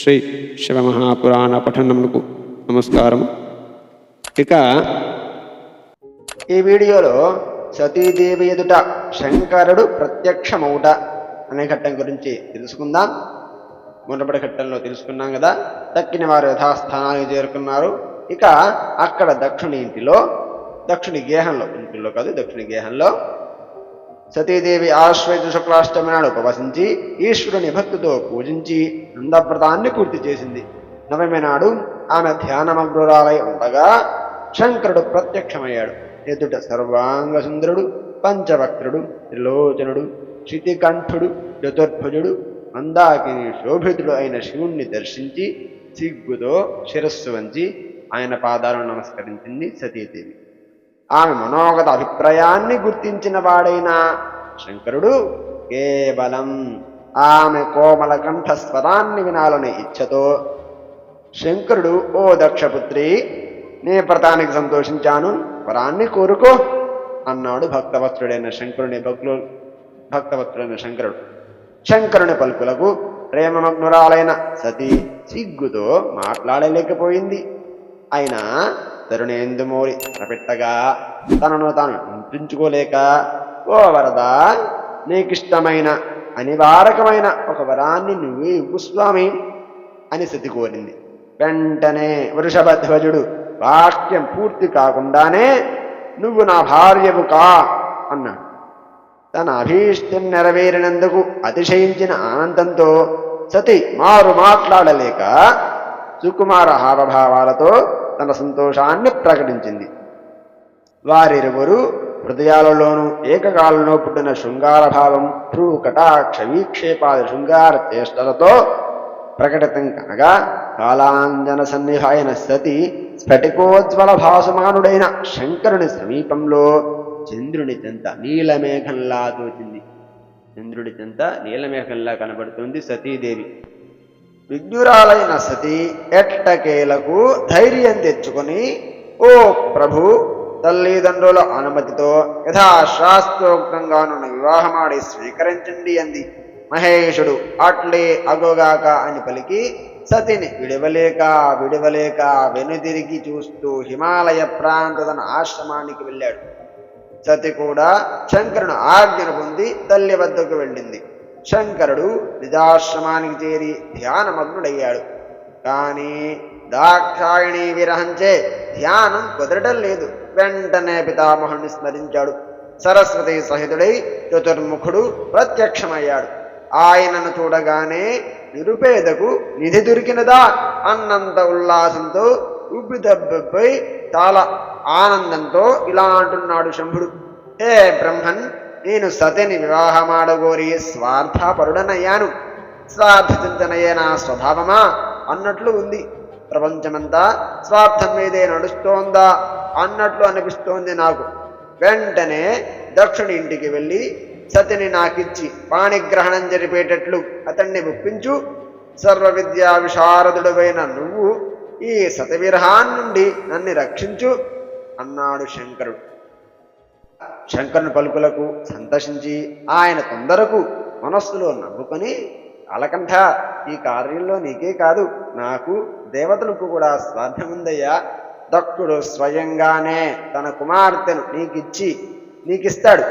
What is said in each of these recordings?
శ్రీ శివమహాపురాణ పఠనమునకు నమస్కారం. ఇక ఈ వీడియోలో సతీదేవి ఎదుట శంకరుడు ప్రత్యక్షమౌట అనే ఘట్టం గురించి తెలుసుకుందాం. మునపటి ఘట్టంలో తెలుసుకున్నాం కదా తక్కిన వారు యథాస్థానానికి చేరుకున్నారు. ఇక అక్కడ దక్షిణ ఇంటిలో దక్షిణ గేహంలో ఇంటిలో కాదు దక్షిణ గేహంలో సతీదేవి ఆశ్వేత శుక్లాష్టమి నాడు ఉపవసించి ఈశ్వరుని భక్తితో పూజించి నందవ్రతాన్ని పూర్తి చేసింది. నవమి నాడు ఆమె ధ్యానమగ్రురాలై ఉండగా శంకరుడు ప్రత్యక్షమయ్యాడు. ఎదుట సర్వాంగసుందరుడు పంచవక్రుడు త్రిలోచనుడు క్షితికంఠుడు చతుర్భుజుడు మందాకిని శోభితుడు అయిన శివుణ్ణి దర్శించి సిగ్గుతో శిరస్సు వంచి ఆయన పాదాలను నమస్కరించింది సతీదేవి. ఆమె మనోగత అభిప్రాయాన్ని గుర్తించిన వాడైన శంకరుడు కేవలం ఆమె కోమల కంఠస్వరాన్ని వినాలనే ఇచ్ఛతో శంకరుడు ఓ దక్షపుత్రి నీ వ్రతానికి సంతోషించాను వరాన్ని కోరుకో అన్నాడు భక్తవత్రుడైన శంకరుని భక్తులు భక్తవత్రుడైన శంకరుడు. శంకరుని పలుకులకు ప్రేమమగ్నురాలైన సతీ సిగ్గుతో మాట్లాడలేకపోయింది. అయినా తరుణేందుమూరి తలపెట్టగా తనను తాను నింపించుకోలేక ఓ వరద నీకిష్టమైన అనివారకమైన ఒక వరాన్ని నువ్వే ఇవ్వు స్వామి అని సతి కోరింది. వెంటనే వృషభధ్వజుడు వాక్యం పూర్తి కాకుండానే నువ్వు నా భార్యవు కా అన్నాడు. తన అభీష్టం నెరవేరినందుకు అతిశయించిన ఆనందంతో సతి మారు మాట్లాడలేక సుకుమార హావభావాలతో తన సంతోషాన్ని ప్రకటించింది. వారిరువురు హృదయాలలోనూ ఏకకాలంలో పుట్టిన శృంగార భావం భ్రూ కటాక్ష వీక్షేపాది శృంగార చేష్టలతో ప్రకటితం కనగా కాలాంజన సన్నిహాయన సతి స్ఫటికోజ్వల భాసుమానుడైన శంకరుని సమీపంలో చంద్రుని చెంత నీలమేఘంలా తోచింది. చంద్రుడి చెంత నీలమేఘంలా కనబడుతుంది సతీదేవి. విజ్ఞురాలైన సతి ఎట్టకేలకు ధైర్యం తెచ్చుకొని ఓ ప్రభు తల్లిదండ్రుల అనుమతితో యథాశాస్త్రోక్తంగానున్న వివాహమాడి స్వీకరించండి అంది. మహేషుడు అట్లే అగోగాక అని పలికి సతిని విడవలేక విడవలేక వెనుతిరిగి చూస్తూ హిమాలయ ప్రాంత తన ఆశ్రమానికి వెళ్ళాడు. సతి కూడా శంకరుని ఆజ్ఞను పొంది తల్లి వద్దకు వెళ్ళింది. శంకరుడు నిజాశ్రమానికి చేరి ధ్యానమగ్నుడయ్యాడు. కానీ దాక్షాయణి విరహంచే ధ్యానం కుదరటం లేదు. వెంటనే పితామహుని స్మరించాడు సరస్వతి సహితుడై చతుర్ముఖుడు ప్రత్యక్షమయ్యాడు. ఆయనను చూడగానే నిరుపేదకు నిధి దొరికినదా అన్నంత ఉల్లాసంతో ఉబ్బిదబ్బపై చాలా ఆనందంతో ఇలా అంటున్నాడు శంభుడు. హే బ్రహ్మన్ నేను సతిని వివాహమాడగోరి స్వార్థపరుడనయ్యాను స్వార్థ చింతనయే నా స్వభావమా అన్నట్లు ఉంది ప్రపంచమంతా స్వార్థం మీదే నడుస్తోందా అన్నట్లు అనిపిస్తోంది నాకు వెంటనే దక్షిణ ఇంటికి వెళ్ళి సతిని నాకిచ్చి పాణిగ్రహణం జరిపేటట్లు అతన్ని ఒప్పించు సర్వ విద్యా విశారదుడవైన నువ్వు ఈ సతవిరహాన్ నుండి నన్ను రక్షించు అన్నాడు శంకరుడు శంకరుని పలుకులకు సంతోషించి ఆయన తొందరకు మనస్సులో నవ్వుకొని అలకంఠ ఈ కార్యంలో నీకే కాదు నాకు దేవతలకు కూడా స్వార్థముందయ్యా దక్కుడు స్వయంగానే తన కుమార్తెను నీకిచ్చి నీకిస్తాడు.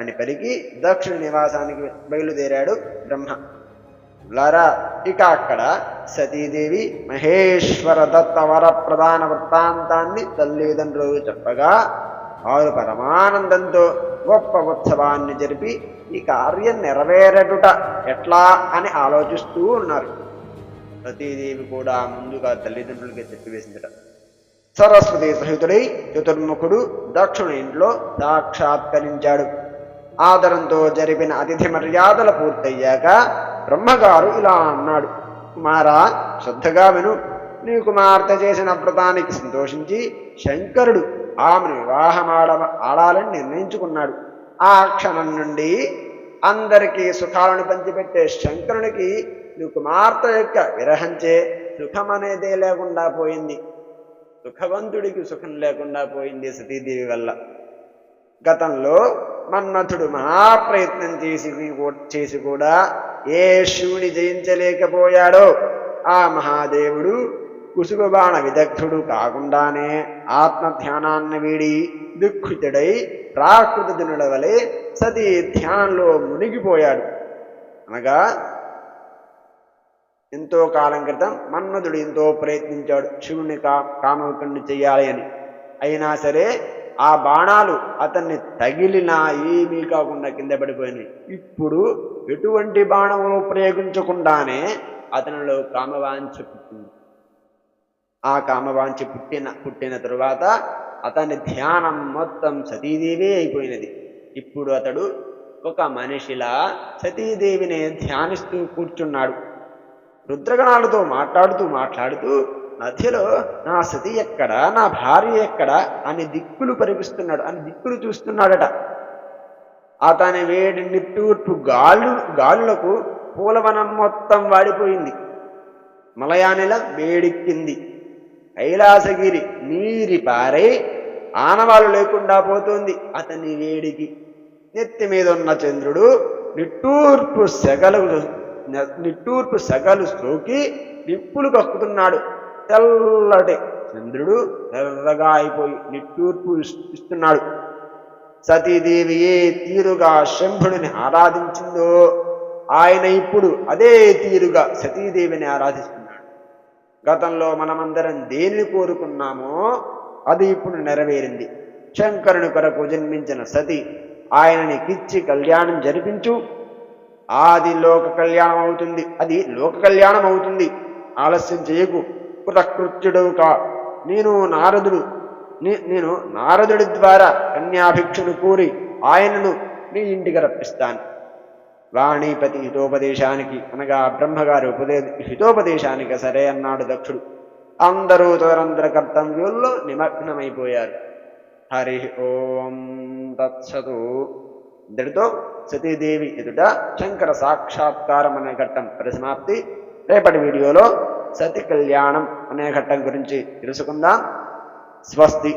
అని పలికి దక్షిణ నివాసానికి బయలుదేరాడు బ్రహ్మ. లారా ఇక అక్కడ సతీదేవి మహేశ్వర దత్త వర ప్రధాన వృత్తాంతాన్ని తల్లిదండ్రులు చెప్పగా వారు పరమానందంతో గొప్ప ఉత్సవాన్ని జరిపి ఈ కార్యం నెరవేరటుట ఎట్లా అని ఆలోచిస్తూ ఉన్నారు. ప్రతిదేవి కూడా ముందుగా తల్లిదండ్రులకి చెప్పివేసిందట సరస్వతి సహితుడై చతుర్ముఖుడు దక్షిణ ఇంట్లో సాక్షాత్కరించాడు. ఆదరంతో జరిపిన అతిథి మర్యాదలు పూర్తయ్యాక బ్రహ్మగారు ఇలా అన్నాడు. కుమారా శ్రద్ధగా విను. నీ కుమార్తె చేసిన వ్రతానికి సంతోషించి శంకరుడు ఆమెను వివాహం ఆడ ఆడాలని నిర్ణయించుకున్నాడు. ఆ క్షణం నుండి అందరికీ సుఖాలను పంచిపెట్టే శంకరునికి నీ కుమార్తె యొక్క విరహంచే సుఖం అనేదే లేకుండా పోయింది. సుఖవంతుడికి సుఖం లేకుండా పోయింది సతీదేవి వల్ల. గతంలో మన్మథుడు మహాప్రయత్నం చేసి చేసి కూడా ఏ శివుని జయించలేకపోయాడో ఆ మహాదేవుడు కుసుగబాణ విదగ్ధుడు కాకుండానే ఆత్మధ్యానాన్ని వీడి దుఃఖితుడై ప్రాకృత వలె సతీ ధ్యానంలో మునిగిపోయాడు. అనగా ఎంతో కాలం క్రితం మన్మధుడు ఎంతో ప్రయత్నించాడు. శివుణ్ణి కా కామకుడిని చెయ్యాలి అని. అయినా సరే ఆ బాణాలు అతన్ని తగిలినా ఏమీ కాకుండా కింద పడిపోయినాయి. ఇప్పుడు ఎటువంటి బాణములు ప్రయోగించకుండానే అతనిలో కామవాంఛ పుట్టింది. ఆ కామవాంఛ పుట్టిన పుట్టిన తరువాత అతని ధ్యానం మొత్తం సతీదేవి అయిపోయినది. ఇప్పుడు అతడు ఒక మనిషిలా సతీదేవిని ధ్యానిస్తూ కూర్చున్నాడు. రుద్రగణాలతో మాట్లాడుతూ మాట్లాడుతూ మధ్యలో నా సతి ఎక్కడ నా భార్య ఎక్కడ అని దిక్కులు పరిపిస్తున్నాడు అని దిక్కులు చూస్తున్నాడట. అతని వేడి నిట్టూర్పు గాలు గాలులకు పూలవనం మొత్తం వాడిపోయింది. మలయానిల వేడెక్కింది. కైలాసగిరి నీరి పారై ఆనవాలు లేకుండా పోతుంది అతని వేడికి. నెత్తి మీద ఉన్న చంద్రుడు నిట్టూర్పు సెగలు నిట్టూర్పు సెగలు సోకి నిప్పులు కక్కుతున్నాడు. తెల్లటి చంద్రుడు ఎర్రగా అయిపోయి నిట్టూర్పు ఇస్- ఇస్తున్నాడు. సతీదేవి ఏ తీరుగా శంభుడిని ఆరాధించిందో ఆయన ఇప్పుడు అదే తీరుగా సతీదేవిని ఆరాధిస్తున్నాడు. గతంలో మనమందరం దేనిని కోరుకున్నామో అది ఇప్పుడు నెరవేరింది. శంకరుని కొరకు జన్మించిన సతి ఆయనని కిచ్చి కళ్యాణం జరిపించు. ఆది లోక కళ్యాణం అవుతుంది. అది లోక కళ్యాణం అవుతుంది. ఆలస్యం చేయకు. కృతకృత్యుడవు కా. నేను నారదుడు. నేను నారదుడి ద్వారా కన్యాభిక్షను కోరి ఆయనను నీ ఇంటికి రప్పిస్తాను. వాణీపతి హితోపదేశానికి అనగా బ్రహ్మగారి ఉపదే హితోపదేశానికి సరే అన్నాడు దక్షుడు. అందరూ తదనంతర కర్తవ్యంలో నిమగ్నమైపోయారు. హరి ఓం తత్సతు. ఇంతటితో సతీదేవి ఎదుట శంకర సాక్షాత్కారం అనే ఘట్టం పరిసమాప్తి. రేపటి వీడియోలో సతి కళ్యాణం అనే ఘట్టం గురించి తెలుసుకుందాం. స్వస్తి.